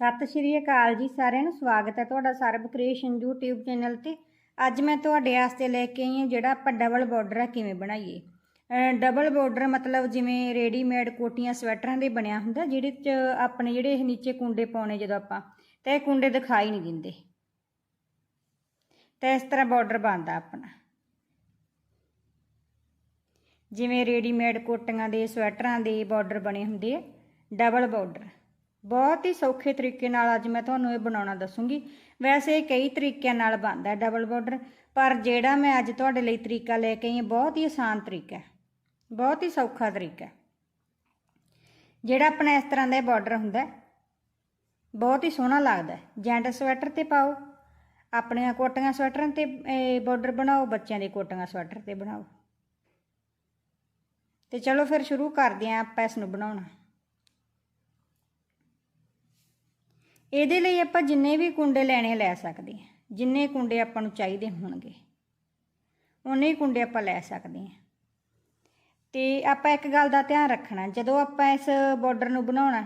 ਸਤਿ ਸ਼੍ਰੀ ਅਕਾਲ ਜੀ, ਸਾਰਿਆਂ ਨੂੰ ਸਵਾਗਤ ਹੈ ਤੁਹਾਡਾ ਸਰਬ ਕ੍ਰੀਏਸ਼ਨ YouTube ਚੈਨਲ ਤੇ। ਅੱਜ ਮੈਂ ਤੁਹਾਡੇ ਵਾਸਤੇ ਲੈ ਕੇ ਆਈ ਹਾਂ ਜਿਹੜਾ ਆਪਾਂ ਡਬਲ ਬਾਰਡਰ ਆ, ਕਿਵੇਂ ਬਣਾਈਏ? ਡਬਲ ਬਾਰਡਰ ਮਤਲਬ ਜਿਵੇਂ ਰੈਡੀਮੇਡ ਕੋਟੀਆਂ, ਸਵੈਟਰਾਂ ਦੇ ਬਣਿਆ ਹੁੰਦਾ, ਜਿਹਦੇ ਚ ਆਪਣੇ ਜਿਹੜੇ ਇਹ ਨੀਚੇ ਕੁੰਡੇ ਪਾਉਣੇ ਜਦੋਂ ਆਪਾਂ, ਤਾਂ ਇਹ ਕੁੰਡੇ ਦਿਖਾਈ ਨਹੀਂ ਦਿੰਦੇ। ਤਾਂ ਇਸ ਤਰ੍ਹਾਂ ਬਾਰਡਰ ਬਣਦਾ ਆਪਣਾ। ਜਿਵੇਂ ਰੈਡੀਮੇਡ ਕੋਟੀਆਂ ਦੇ, ਸਵੈਟਰਾਂ ਦੇ ਬਾਰਡਰ ਬਣੇ ਹੁੰਦੇ ਆ ਡਬਲ ਬਾਰਡਰ ਬਹੁਤ ਹੀ ਸੌਖੇ ਤਰੀਕੇ ਨਾਲ ਅੱਜ ਮੈਂ ਤੁਹਾਨੂੰ ਇਹ ਬਣਾਉਣਾ ਦੱਸੂੰਗੀ। ਵੈਸੇ ਇਹ ਕਈ ਤਰੀਕਿਆਂ ਨਾਲ ਬਣਦਾ ਡਬਲ ਬਾਰਡਰ, ਪਰ ਜਿਹੜਾ ਮੈਂ ਅੱਜ ਤੁਹਾਡੇ ਲਈ ਤਰੀਕਾ ਲੈ ਕੇ ਆਈ ਹਾਂ, ਬਹੁਤ ਹੀ ਆਸਾਨ ਤਰੀਕਾ ਹੈ। ਬਹੁਤ ਹੀ ਸੌਖਾ ਤਰੀਕਾ ਹੈ। ਜਿਹੜਾ ਆਪਣਾ ਇਸ ਤਰ੍ਹਾਂ ਦਾ ਬਾਰਡਰ ਹੁੰਦਾ ਬਹੁਤ ਹੀ ਸੋਹਣਾ ਲੱਗਦਾ ਜੈਂਟ ਸਵੈਟਰ ਤੇ ਪਾਓ, ਆਪਣੀਆਂ ਕੋਟੀਆਂ ਸਵੈਟਰਾਂ ਤੇ ਬਾਰਡਰ ਬਣਾਓ, ਬੱਚਿਆਂ ਦੇ ਕੋਟੀਆਂ ਸਵੈਟਰ ਤੇ ਬਣਾਓ। ਤੇ ਚਲੋ ਫਿਰ ਸ਼ੁਰੂ ਕਰਦੇ ਆਂ ਆਪਾਂ ਇਸ ਨੂੰ ਬਣਾਉਣਾ। ਇਹਦੇ ਲਈ ਆਪਾਂ ਜਿੰਨੇ ਵੀ ਕੁੰਡੇ ਲੈਣੇ ਲੈ ਸਕਦੇ ਹਾਂ। ਜਿੰਨੇ ਕੁੰਡੇ ਆਪਾਂ ਨੂੰ ਚਾਹੀਦੇ ਹੋਣਗੇ ਉਨੇ ਕੁੰਡੇ ਆਪਾਂ ਲੈ ਸਕਦੇ ਹਾਂ। ਤੇ ਆਪਾਂ ਇੱਕ ਗੱਲ ਦਾ ਧਿਆਨ ਰੱਖਣਾ, ਜਦੋਂ ਆਪਾਂ ਇਸ ਬਾਰਡਰ ਨੂੰ ਬਣਾਉਣਾ,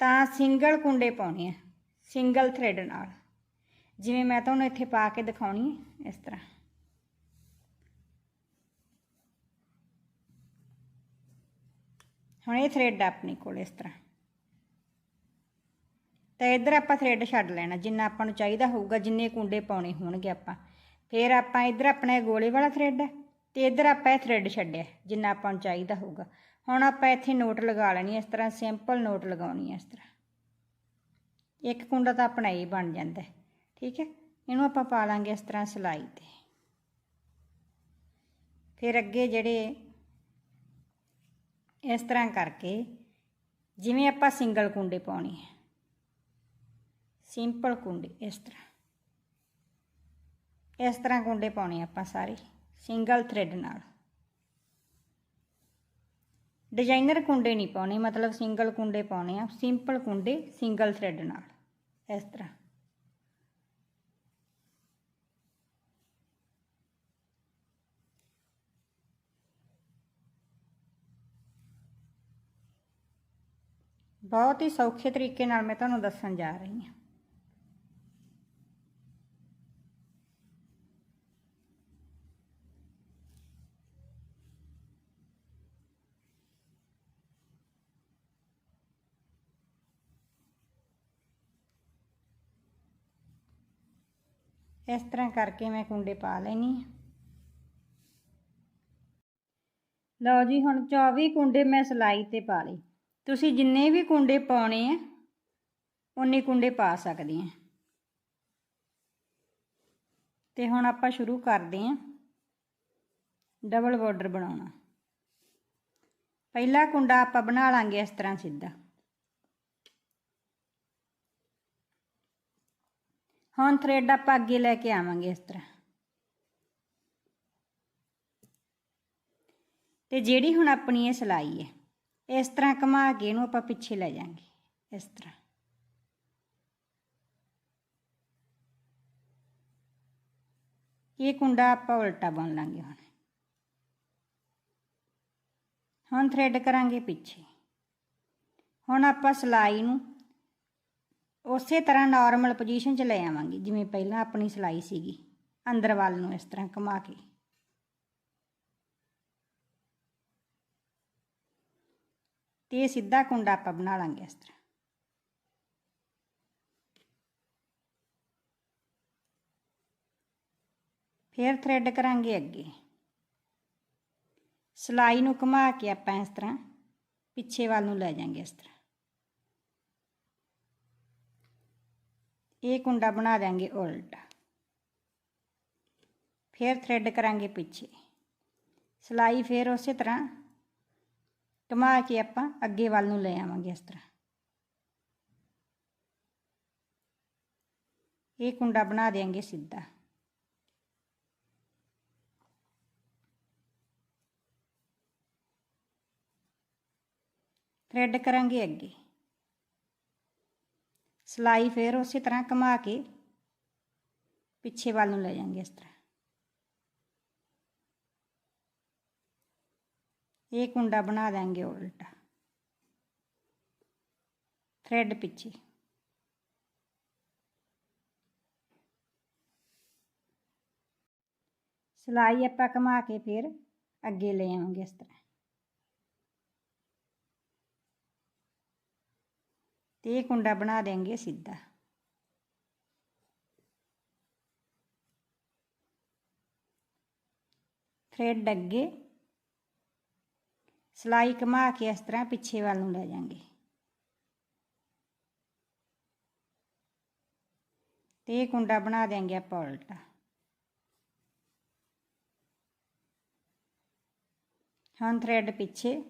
ਤਾਂ ਸਿੰਗਲ ਕੁੰਡੇ ਪਾਉਣੇ ਆ ਸਿੰਗਲ ਥ੍ਰੈਡ ਨਾਲ। ਜਿਵੇਂ ਮੈਂ ਤੁਹਾਨੂੰ ਇੱਥੇ ਪਾ ਕੇ ਦਿਖਾਉਣੀ ਹੈ ਇਸ ਤਰ੍ਹਾਂ। ਹੁਣ ਇਹ ਥ੍ਰੈਡ ਆਪਣੇ ਕੋਲ, ਇਸ ਤਰ੍ਹਾਂ। ਤਾਂ ਇੱਧਰ ਆਪਾਂ ਥ੍ਰੈਡ ਛੱਡ ਲੈਣਾ, ਜਿੰਨਾ ਆਪਾਂ ਨੂੰ ਚਾਹੀਦਾ ਹੋਊਗਾ, ਜਿੰਨੇ ਕੁੰਡੇ ਪਾਉਣੇ ਹੋਣਗੇ ਆਪਾਂ। ਫਿਰ ਆਪਾਂ ਇੱਧਰ ਆਪਣਾ ਇਹ ਗੋਲੇ ਵਾਲਾ ਥਰੈਡ ਹੈ, ਤੇ ਇੱਧਰ ਆਪਾਂ ਇਹ ਥਰੈਡ ਛੱਡਿਆ, ਜਿੰਨਾ ਆਪਾਂ ਨੂੰ ਚਾਹੀਦਾ ਹੋਊਗਾ। ਹੁਣ ਆਪਾਂ ਇੱਥੇ ਨੋਟ ਲਗਾ ਲੈਣੀ ਇਸ ਤਰ੍ਹਾਂ ਸਿੰਪਲ ਨੋਟ ਲਗਾਉਣੀ ਹੈ, ਇਸ ਤਰ੍ਹਾਂ। ਇੱਕ ਕੁੰਡਾ ਤਾਂ ਆਪਣਾ ਇਹ ਬਣ ਜਾਂਦਾ ਠੀਕ ਹੈ? ਇਹਨੂੰ ਆਪਾਂ ਪਾ ਲਾਂਗੇ ਇਸ ਤਰ੍ਹਾਂ ਸਿਲਾਈ ਤੇ। ਫਿਰ ਅੱਗੇ ਜਿਹੜੇ ਇਸ ਤਰ੍ਹਾਂ ਕਰਕੇ, ਜਿਵੇਂ ਆਪਾਂ ਸਿੰਗਲ ਕੁੰਡੇ ਪਾਉਣੇ ਹੈ ਸਿੰਪਲ ਕੁੰਡੇ, ਇਸ ਤਰ੍ਹਾਂ। ਇਸ ਤਰ੍ਹਾਂ ਕੁੰਡੇ ਪਾਉਣੇ ਆਪਾਂ ਸਾਰੇ, ਸਿੰਗਲ ਥ੍ਰੈਡ ਨਾਲ। ਡਿਜ਼ਾਈਨਰ ਕੁੰਡੇ ਨਹੀਂ ਪਾਉਣੇ, ਮਤਲਬ ਸਿੰਗਲ ਕੁੰਡੇ ਪਾਉਣੇ ਆ, ਸਿੰਪਲ ਕੁੰਡੇ, ਸਿੰਗਲ ਥ੍ਰੈਡ ਨਾਲ, ਇਸ ਤਰ੍ਹਾਂ। ਬਹੁਤ ਹੀ ਸੌਖੇ ਤਰੀਕੇ ਨਾਲ ਮੈਂ ਤੁਹਾਨੂੰ ਦੱਸਣ ਜਾ ਰਹੀ ਹਾਂ। ਇਸ ਤਰ੍ਹਾਂ ਕਰਕੇ ਮੈਂ ਕੁੰਡੇ ਪਾ ਲੈਣੀ ਲਓ ਜੀ, ਹੁਣ 24 ਕੁੰਡੇ ਮੈਂ ਸਿਲਾਈ ਤੇ ਪਾ ਲਈ ਤੁਸੀਂ ਜਿੰਨੇ ਵੀ ਕੁੰਡੇ ਪਾਉਣੇ ਆ ਉਨੇ ਕੁੰਡੇ ਪਾ ਸਕਦੇ ਆ। ਤੇ ਹੁਣ ਆਪਾਂ ਸ਼ੁਰੂ ਕਰਦੇ ਆ ਡਬਲ ਬਾਰਡਰ ਬਣਾਉਣਾ। ਪਹਿਲਾ ਕੁੰਡਾ ਆਪਾਂ ਬਣਾ ਲਾਂਗੇ ਇਸ ਤਰ੍ਹਾਂ ਸਿੱਧਾ। ਹੁਣ ਥ੍ਰੈਡ ਆਪਾਂ ਅੱਗੇ ਲੈ ਕੇ ਆਵਾਂਗੇ ਇਸ ਤਰ੍ਹਾਂ। ਤੇ ਜਿਹੜੀ ਹੁਣ ਆਪਣੀ ਇਹ ਸਿਲਾਈ ਹੈ, ਇਸ ਤਰ੍ਹਾਂ ਘੁਮਾ ਕੇ ਇਹਨੂੰ ਆਪਾਂ ਪਿੱਛੇ ਲੈ ਜਾਾਂਗੇ, ਇਸ ਤਰ੍ਹਾਂ। ਇਹ ਕੁੰਡਾ ਆਪਾਂ ਉਲਟਾ ਬਣ ਲਾਂਗੇ ਹੁਣ। ਹੁਣ ਥ੍ਰੈਡ ਕਰਾਂਗੇ ਪਿੱਛੇ। ਹੁਣ ਆਪਾਂ ਸਿਲਾਈ ਨੂੰ ਉਸੇ ਤਰ੍ਹਾਂ ਨਾਰਮਲ ਪੋਜੀਸ਼ਨ 'ਚ ਲੈ ਆਵਾਂਗੇ, ਜਿਵੇਂ ਪਹਿਲਾਂ ਆਪਣੀ ਸਿਲਾਈ ਸੀਗੀ, ਅੰਦਰ ਵੱਲ ਨੂੰ ਇਸ ਤਰ੍ਹਾਂ ਘੁਮਾ ਕੇ। ਤੇ ਸਿੱਧਾ ਕੁੰਡਾ ਆਪਾਂ ਬਣਾ ਲਾਂਗੇ ਇਸ ਤਰ੍ਹਾਂ। ਫਿਰ ਥ੍ਰੈਡ ਕਰਾਂਗੇ ਅੱਗੇ। ਸਿਲਾਈ ਨੂੰ ਘੁਮਾ ਕੇ ਆਪਾਂ ਇਸ ਤਰ੍ਹਾਂ ਪਿੱਛੇ ਵੱਲ ਨੂੰ ਲੈ ਜਾਾਂਗੇ ਇਸ ਤਰ੍ਹਾਂ। ਇਹ ਕੁੰਡਾ ਬਣਾ ਦਾਂਗੇ ਉਲਟਾ। ਫਿਰ ਥ੍ਰੈਡ ਕਰਾਂਗੇ ਪਿੱਛੇ। ਸਿਲਾਈ ਫਿਰ ਉਸੇ ਤਰ੍ਹਾਂ ਘੁਮਾ ਕੇ ਆਪਾਂ ਅੱਗੇ ਵੱਲ ਨੂੰ ਲੈ ਆਵਾਂਗੇ ਇਸ ਤਰ੍ਹਾਂ। ਇਹ ਕੁੰਡਾ ਬਣਾ ਦੇਾਂਗੇ ਸਿੱਧਾ। ਥ੍ਰੈਡ ਕਰਾਂਗੇ ਅੱਗੇ। ਸਿਲਾਈ ਫਿਰ ਉਸੇ ਤਰ੍ਹਾਂ ਘੁਮਾ ਕੇ ਪਿੱਛੇ ਵੱਲ ਨੂੰ ਲੈ ਜਾਾਂਗੇ ਇਸ ਤਰ੍ਹਾਂ ਇਹ ਕੁੰਡਾ ਬਣਾ ਦਾਂਗੇ ਉਲਟਾ ਥਰੈਡ ਪਿੱਛੇ ਸਿਲਾਈ ਆਪਾਂ ਘੁਮਾ ਕੇ ਫਿਰ ਅੱਗੇ ਲੈ ਆਵਾਂਗੇ ਇਸ ਤਰ੍ਹਾਂ ਤੇ ਇਹ ਕੁੰਡਾ ਬਣਾ ਦੇਂਗੇ ਸਿੱਧਾ। ਥਰੈਡ ਅੱਗੇ ਸਿਲਾਈ ਘੁਮਾ ਕੇ ਇਸ ਤਰ੍ਹਾਂ ਪਿੱਛੇ ਵੱਲ ਨੂੰ ਲੈ ਜਾਾਂਗੇ। ਤੇ ਇਹ ਕੁੰਡਾ ਬਣਾ ਦੇਂਗੇ ਆਪਾਂ ਉਲਟਾ। ਹੁਣ ਥਰੈਡ ਪਿੱਛੇ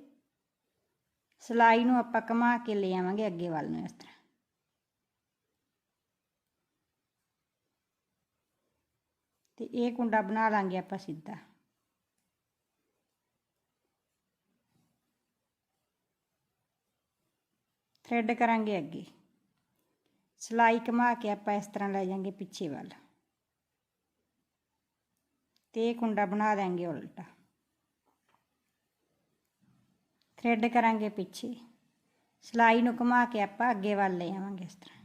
ਸਿਲਾਈ ਨੂੰ ਆਪਾਂ ਘੁਮਾ ਕੇ ਲੈ ਆਵਾਂਗੇ ਅੱਗੇ ਵੱਲ ਨੂੰ ਇਸ ਤਰ੍ਹਾਂ। ਤੇ ਇਹ ਕੁੰਡਾ ਬਣਾ ਲਾਂਗੇ ਆਪਾਂ ਸਿੱਧਾ। ਥਰੈਡ ਕਰਾਂਗੇ ਅੱਗੇ। ਸਿਲਾਈ ਘੁਮਾ ਕੇ ਆਪਾਂ ਇਸ ਤਰ੍ਹਾਂ ਲੈ ਜਾਾਂਗੇ ਪਿੱਛੇ ਵੱਲ। ਤੇ ਇਹ ਕੁੰਡਾ ਬਣਾ ਦਾਂਗੇ ਉਲਟਾ। ਥਰੈਡ ਕਰਾਂਗੇ ਪਿੱਛੇ। ਸਿਲਾਈ ਨੂੰ ਘੁਮਾ ਕੇ ਆਪਾਂ ਅੱਗੇ ਵੱਲ ਲੈ ਆਵਾਂਗੇ ਇਸ ਤਰ੍ਹਾਂ।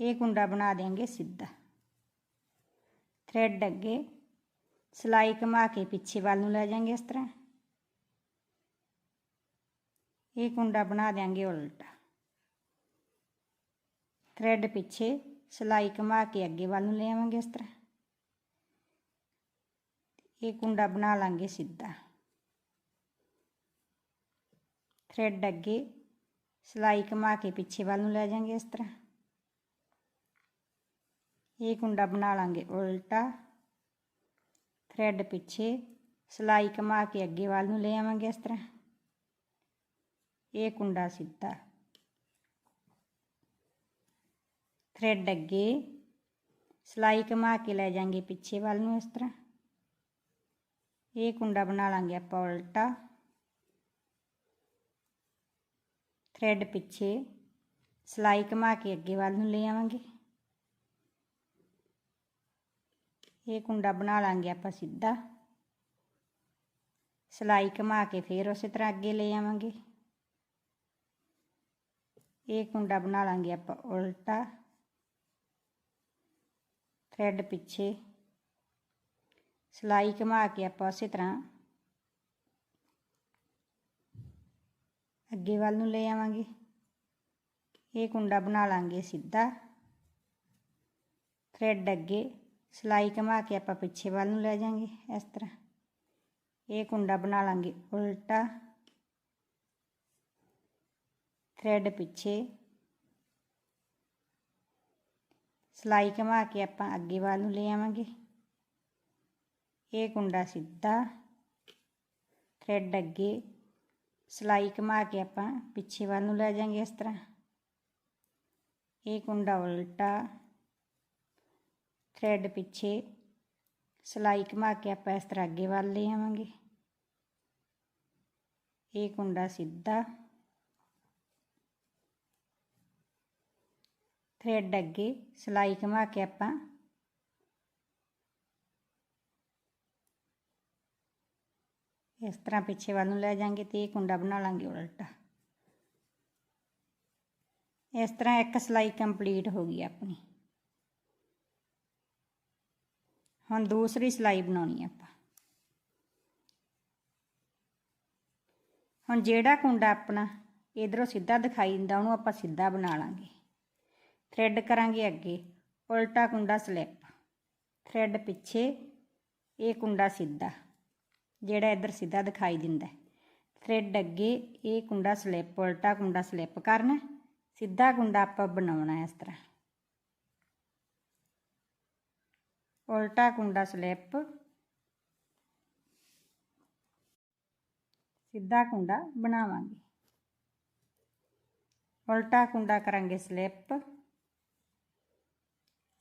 ਇਹ ਕੁੰਡਾ ਬਣਾ ਦੇਂਗੇ ਸਿੱਧਾ। ਥਰੈਡ ਅੱਗੇ ਸਿਲਾਈ ਘੁਮਾ ਕੇ ਪਿੱਛੇ ਵੱਲ ਨੂੰ ਲੈ ਜਾਾਂਗੇ ਇਸ ਤਰ੍ਹਾਂ। ਇਹ ਕੁੰਡਾ ਬਣਾ ਦੇਾਂਗੇ ਉਲਟਾ। ਥਰੈਡ ਪਿੱਛੇ ਸਿਲਾਈ ਘੁਮਾ ਕੇ ਅੱਗੇ ਵੱਲ ਨੂੰ ਲੈ ਆਵਾਂਗੇ ਇਸ ਤਰ੍ਹਾਂ। ਇਹ ਕੁੰਡਾ ਬਣਾ ਲਾਂਗੇ ਸਿੱਧਾ। ਥਰੈਡ ਅੱਗੇ ਸਿਲਾਈ ਘੁਮਾ ਕੇ ਪਿੱਛੇ ਵੱਲ ਨੂੰ ਲੈ ਜਾਾਂਗੇ ਇਸ ਤਰ੍ਹਾਂ। ਇਹ ਕੁੰਡਾ ਬਣਾ ਲਾਂਗੇ ਉਲਟਾ। ਥਰੈਡ ਪਿੱਛੇ ਸਿਲਾਈ ਘੁਮਾ ਕੇ ਅੱਗੇ ਵੱਲ ਨੂੰ ਲੈ ਆਵਾਂਗੇ ਇਸ ਤਰ੍ਹਾਂ। ਇਹ ਕੁੰਡਾ ਸਿੱਧਾ। ਥਰੈਡ ਅੱਗੇ ਸਿਲਾਈ ਘੁਮਾ ਕੇ ਲੈ ਜਾਾਂਗੇ ਪਿੱਛੇ ਵੱਲ ਨੂੰ ਇਸ ਤਰ੍ਹਾਂ। ਇਹ ਕੁੰਡਾ ਬਣਾ ਲਾਂਗੇ ਆਪਾਂ ਉਲਟਾ। ਥਰੈਡ ਪਿੱਛੇ। ਸਿਲਾਈ ਘੁਮਾ ਕੇ ਅੱਗੇ ਵੱਲ ਨੂੰ ਲੈ ਆਵਾਂਗੇ। ਇਹ ਕੁੰਡਾ ਬਣਾ ਲਾਂਗੇ ਆਪਾਂ ਸਿੱਧਾ। ਸਿਲਾਈ ਘੁਮਾ ਕੇ ਫੇਰ ਉਸੇ ਤਰ੍ਹਾਂ ਅੱਗੇ ਲੈ ਆਵਾਂਗੇ। ਇਹ ਕੁੰਡਾ ਬਣਾ ਲਾਂਗੇ ਆਪਾਂ ਉਲਟਾ। ਥਰੈਡ ਪਿੱਛੇ। ਸਿਲਾਈ ਘੁਮਾ ਕੇ ਆਪਾਂ ਉਸੇ ਤਰ੍ਹਾਂ ਅੱਗੇ ਵੱਲ ਨੂੰ ਲੈ ਆਵਾਂਗੇ। ਇਹ ਕੁੰਡਾ ਬਣਾ ਲਾਂਗੇ ਸਿੱਧਾ। ਥਰੈਡ ਅੱਗੇ ਸਿਲਾਈ ਘੁਮਾ ਕੇ ਆਪਾਂ ਪਿੱਛੇ ਵੱਲ ਨੂੰ ਲੈ ਜਾਾਂਗੇ ਇਸ ਤਰ੍ਹਾਂ। ਇਹ ਕੁੰਡਾ ਬਣਾ ਲਾਂਗੇ ਉਲਟਾ। ਥਰੈਡ ਪਿੱਛੇ। ਸਿਲਾਈ ਘੁਮਾ ਕੇ ਆਪਾਂ ਅੱਗੇ ਵੱਲ ਨੂੰ ਲੈ ਆਵਾਂਗੇ। ਇਹ ਕੁੰਡਾ ਸਿੱਧਾ ਥਰੈਡ ਅੱਗੇ ਸਿਲਾਈ ਘੁਮਾ ਕੇ ਆਪਾਂ ਪਿੱਛੇ ਵੱਲ ਨੂੰ ਲੈ ਜਾਾਂਗੇ ਇਸ ਤਰ੍ਹਾਂ। ਇਹ ਕੁੰਡਾ ਉਲਟਾ ਥਰੈਡ ਪਿੱਛੇ ਸਿਲਾਈ ਘੁਮਾ ਕੇ ਆਪਾਂ ਇਸ ਤਰ੍ਹਾਂ ਅੱਗੇ ਵੱਲ ਲੈ ਆਵਾਂਗੇ। ਇਹ ਕੁੰਡਾ ਸਿੱਧਾ ਥਰੈਡ ਅੱਗੇ ਸਿਲਾਈ ਘੁਮਾ ਕੇ ਆਪਾਂ ਇਸ ਤਰ੍ਹਾਂ ਪਿੱਛੇ ਵੱਲ ਨੂੰ ਲੈ ਜਾਾਂਗੇ ਤੇ ਇਹ ਕੁੰਡਾ ਬਣਾ ਲਾਂਗੇ ਉਲਟਾ। ਇਸ ਤਰ੍ਹਾਂ ਇੱਕ ਸਿਲਾਈ ਕੰਪਲੀਟ ਹੋ ਗਈ ਆਪਣੀ। ਹੁਣ ਦੂਸਰੀ ਸਿਲਾਈ ਬਣਾਉਣੀ ਆਪਾਂ। ਹੁਣ ਜਿਹੜਾ ਕੁੰਡਾ ਆਪਣਾ ਇਧਰੋਂ ਸਿੱਧਾ ਦਿਖਾਈ ਦਿੰਦਾ, ਉਹਨੂੰ ਆਪਾਂ ਸਿੱਧਾ ਬਣਾ ਲਾਂਗੇ। ਥਰੈਡ ਕਰਾਂਗੇ ਅੱਗੇ, ਉਲਟਾ ਕੁੰਡਾ ਸਲਿੱਪ। ਥਰੈਡ ਪਿੱਛੇ, ਇਹ ਕੁੰਡਾ ਸਿੱਧਾ। ਜਿਹੜਾ ਇੱਧਰ ਸਿੱਧਾ ਦਿਖਾਈ ਦਿੰਦਾ ਥਰੈਡ ਅੱਗੇ ਇਹ ਕੁੰਡਾ ਸਲਿੱਪ ਉਲਟਾ ਕੁੰਡਾ ਸਲਿੱਪ ਕਰਨਾ ਸਿੱਧਾ ਕੁੰਡਾ ਆਪਾਂ ਬਣਾਉਣਾ ਇਸ ਤਰ੍ਹਾਂ। ਉਲਟਾ ਕੁੰਡਾ ਸਲਿੱਪ ਸਿੱਧਾ ਕੁੰਡਾ ਬਣਾਵਾਂਗੇ। ਉਲਟਾ ਕੁੰਡਾ ਕਰਾਂਗੇ ਸਲਿੱਪ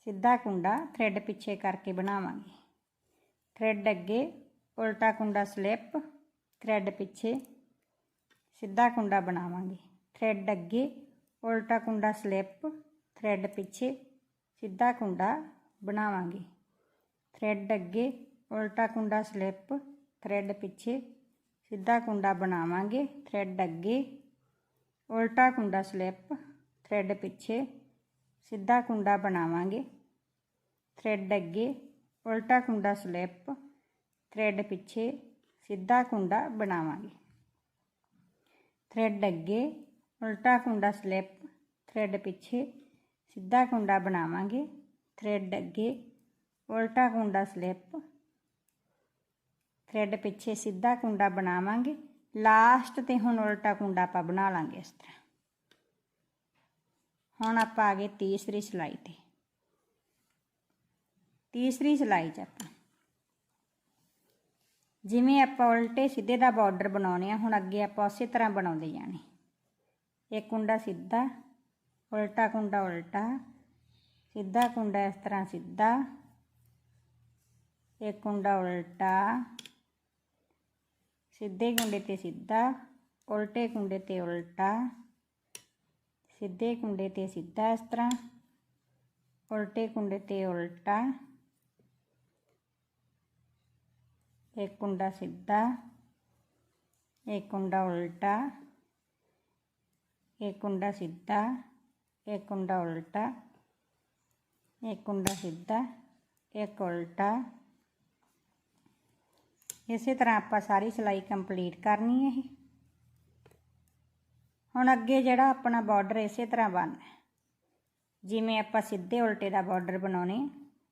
ਸਿੱਧਾ ਕੁੰਡਾ ਥਰੈਡ ਪਿੱਛੇ ਕਰਕੇ ਬਣਾਵਾਂਗੇ। ਥਰੈਡ ਅੱਗੇ ਉਲਟਾ ਕੁੰਡਾ ਸਲਿੱਪ ਥਰੈਡ ਪਿੱਛੇ, ਸਿੱਧਾ ਕੁੰਡਾ ਬਣਾਵਾਂਗੇ। ਥਰੈਡ ਅੱਗੇ, ਉਲਟਾ ਕੁੰਡਾ ਸਲਿੱਪ ਥਰੈਡ ਪਿੱਛੇ, ਸਿੱਧਾ ਕੁੰਡਾ ਬਣਾਵਾਂਗੇ। ਥਰੈਡ ਅੱਗੇ, ਉਲਟਾ ਕੁੰਡਾ ਸਲਿੱਪ ਥਰੈਡ ਪਿੱਛੇ, ਸਿੱਧਾ ਕੁੰਡਾ ਬਣਾਵਾਂਗੇ। ਥ੍ਰੈਡ ਅੱਗੇ, ਉਲਟਾ ਕੁੰਡਾ ਸਲਿੱਪ ਥ੍ਰੈਡ ਪਿੱਛੇ, ਸਿੱਧਾ ਕੁੰਡਾ ਬਣਾਵਾਂਗੇ। ਥ੍ਰੈਡ ਅੱਗੇ, ਉਲਟਾ ਕੁੰਡਾ ਸਲਿੱਪ ਥ੍ਰੈਡ ਪਿੱਛੇ ਸਿੱਧਾ ਕੁੰਡਾ ਬਣਾਵਾਂਗੇ। ਥ੍ਰੈਡ ਅੱਗੇ ਉਲਟਾ ਕੁੰਡਾ ਸਲਿੱਪ ਥ੍ਰੈਡ ਪਿੱਛੇ ਸਿੱਧਾ ਕੁੰਡਾ ਬਣਾਵਾਂਗੇ। ਥ੍ਰੈਡ ਅੱਗੇ ਉਲਟਾ ਕੁੰਡਾ ਸਲਿੱਪ ਥ੍ਰੈਡ ਪਿੱਛੇ ਸਿੱਧਾ ਕੁੰਡਾ ਬਣਾਵਾਂਗੇ। ਲਾਸਟ ਤੇ ਹੁਣ ਉਲਟਾ ਕੁੰਡਾ ਆਪਾਂ ਬਣਾ ਲਾਂਗੇ ਇਸ ਤਰ੍ਹਾਂ। ਹੁਣ ਆਪਾਂ ਆ ਗਏ ਤੀਸਰੀ ਸਿਲਾਈ ਤੇ। ਤੀਸਰੀ ਸਿਲਾਈ 'ਚ ਆਪਾਂ ਜਿਵੇਂ ਆਪਾਂ ਉਲਟੇ ਸਿੱਧੇ ਦਾ ਬਾਰਡਰ ਬਣਾਉਣੇ ਆ, ਹੁਣ ਅੱਗੇ ਆਪਾਂ ਉਸੇ ਤਰ੍ਹਾਂ ਬਣਾਉਂਦੇ ਜਾਣੇ। ਇੱਕ ਕੁੰਡਾ ਸਿੱਧਾ, ਉਲਟਾ ਕੁੰਡਾ ਉਲਟਾ, ਸਿੱਧਾ ਕੁੰਡਾ ਇਸ ਤਰ੍ਹਾਂ ਸਿੱਧਾ ਇੱਕ ਕੁੰਡਾ ਉਲਟਾ, ਸਿੱਧੇ ਕੁੰਡੇ ਤੇ ਸਿੱਧਾ, ਉਲਟੇ ਕੁੰਡੇ ਤੇ ਉਲਟਾ, ਸਿੱਧੇ ਕੁੰਡੇ ਤੇ ਸਿੱਧਾ ਇਸ ਤਰ੍ਹਾਂ, ਉਲਟੇ ਕੁੰਡੇ ਤੇ ਉਲਟਾ। ਇੱਕ ਕੁੰਡਾ ਸਿੱਧਾ ਇੱਕ ਕੁੰਡਾ ਉਲਟਾ ਇੱਕ ਕੁੰਡਾ ਸਿੱਧਾ ਇੱਕ ਕੁੰਡਾ ਉਲਟਾ ਇੱਕ ਕੁੰਡਾ ਸਿੱਧਾ ਇੱਕ ਉਲਟਾ ਇਸੇ ਤਰ੍ਹਾਂ ਆਪਾਂ ਸਾਰੀ ਸਿਲਾਈ ਕੰਪਲੀਟ ਕਰਨੀ ਹੈ ਇਹ ਹੁਣ ਅੱਗੇ ਜਿਹੜਾ ਆਪਣਾ ਬਾਰਡਰ ਇਸੇ ਤਰ੍ਹਾਂ ਬਣਨਾ ਜਿਵੇਂ ਆਪਾਂ ਸਿੱਧੇ ਉਲਟੇ ਦਾ ਬਾਰਡਰ ਬਣਾਉਣੇ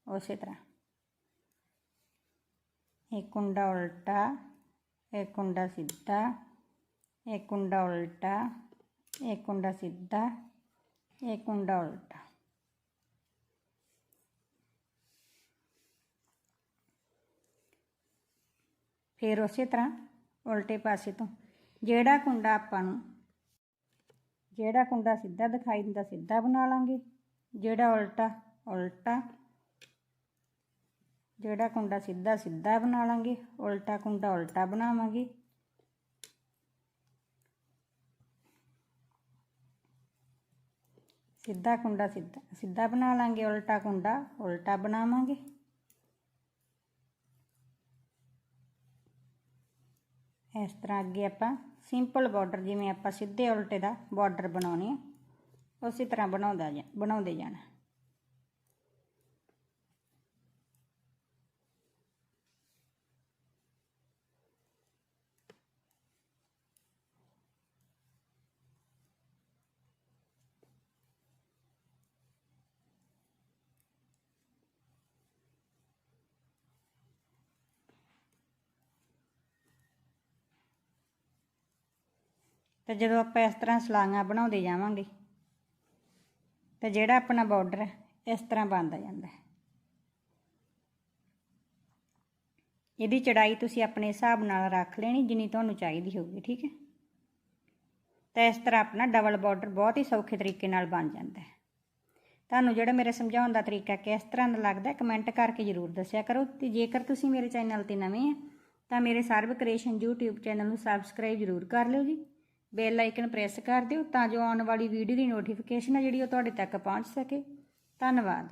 ਉਸੇ ਤਰ੍ਹਾਂ ਇੱਕ ਕੁੰਡਾ ਉਲਟਾ ਇੱਕ ਕੁੰਡਾ ਸਿੱਧਾ ਇੱਕ ਕੁੰਡਾ ਉਲਟਾ ਇੱਕ ਕੁੰਡਾ ਸਿੱਧਾ ਇੱਕ ਕੁੰਡਾ ਉਲਟਾ ਫਿਰ ਉਸੇ ਤਰ੍ਹਾਂ ਉਲਟੇ ਪਾਸੇ ਤੋਂ ਜਿਹੜਾ ਕੁੰਡਾ ਆਪਾਂ ਨੂੰ ਜਿਹੜਾ ਕੁੰਡਾ ਸਿੱਧਾ ਦਿਖਾਈ ਦਿੰਦਾ ਸਿੱਧਾ ਬਣਾ ਲਾਂਗੇ ਜਿਹੜਾ ਉਲਟਾ ਉਲਟਾ ਜਿਹੜਾ ਕੁੰਡਾ ਸਿੱਧਾ ਸਿੱਧਾ ਬਣਾ ਲਾਂਗੇ, ਉਲਟਾ ਕੁੰਡਾ ਉਲਟਾ ਬਣਾਵਾਂਗੇ। ਸਿੱਧਾ ਕੁੰਡਾ ਸਿੱਧਾ ਸਿੱਧਾ ਬਣਾ ਲਾਂਗੇ, ਉਲਟਾ ਕੁੰਡਾ ਉਲਟਾ ਬਣਾਵਾਂਗੇ। ਇਸ ਤਰ੍ਹਾਂ ਅੱਗੇ ਆਪਾਂ ਸਿੰਪਲ ਬਾਰਡਰ, ਜਿਵੇਂ ਆਪਾਂ ਸਿੱਧੇ ਉਲਟੇ ਦਾ ਬਾਰਡਰ ਬਣਾਉਣੇ ਆ, ਉਸੇ ਤਰ੍ਹਾਂ ਬਣਾਉਂਦਾ ਜਾ ਬਣਾਉਂਦੇ ਜਾਣਾ। ਤੇ ਜਦੋਂ ਆਪਾਂ ਇਸ ਤਰ੍ਹਾਂ ਸਲਾਈਆਂ ਬਣਾਉਂਦੇ ਜਾਵਾਂਗੇ, ਤੇ ਜਿਹੜਾ ਆਪਣਾ ਬਾਰਡਰ ਹੈ, ਇਸ ਤਰ੍ਹਾਂ ਬਣਦਾ ਜਾਂਦਾ ਹੈ। ਇਹਦੀ ਚੜਾਈ ਤੁਸੀਂ ਆਪਣੇ ਹਿਸਾਬ ਨਾਲ ਰੱਖ ਲੈਣੀ ਜਿੰਨੀ ਤੁਹਾਨੂੰ ਚਾਹੀਦੀ ਹੋਊਗੀ, ਠੀਕ ਹੈ? ਤਾਂ ਇਸ ਤਰ੍ਹਾਂ ਆਪਣਾ ਡਬਲ ਬਾਰਡਰ ਬਹੁਤ ਹੀ ਸੌਖੇ ਤਰੀਕੇ ਨਾਲ ਬਣ ਜਾਂਦਾ ਹੈ। ਤੁਹਾਨੂੰ ਜਿਹੜਾ ਮੇਰੇ ਸਮਝਾਉਣ ਦਾ ਤਰੀਕਾ ਕਿਸ ਤਰ੍ਹਾਂ ਦਾ ਲੱਗਦਾ ਕਮੈਂਟ ਕਰਕੇ ਜ਼ਰੂਰ ਦੱਸਿਆ ਕਰੋ। ਤੇ ਜੇਕਰ ਤੁਸੀਂ ਮੇਰੇ ਚੈਨਲ ਤੇ ਨਵੇਂ ਆ, ਤਾਂ ਮੇਰੇ ਸਰਵ ਕ੍ਰੀਏਸ਼ਨ YouTube ਚੈਨਲ ਨੂੰ ਸਬਸਕ੍ਰਾਈਬ ਜ਼ਰੂਰ ਕਰ ਲਿਓ ਜੀ। ਬੈਲ ਆਈਕਨ ਪ੍ਰੈਸ ਕਰ ਦਿਓ ਤਾਂ ਜੋ ਆਉਣ ਵਾਲੀ ਵੀਡੀਓ ਦੀ ਨੋਟੀਫਿਕੇਸ਼ਨ ਹੈ ਜਿਹੜੀ ਉਹ ਤੁਹਾਡੇ ਤੱਕ ਪਹੁੰਚ ਸਕੇ। ਧੰਨਵਾਦ।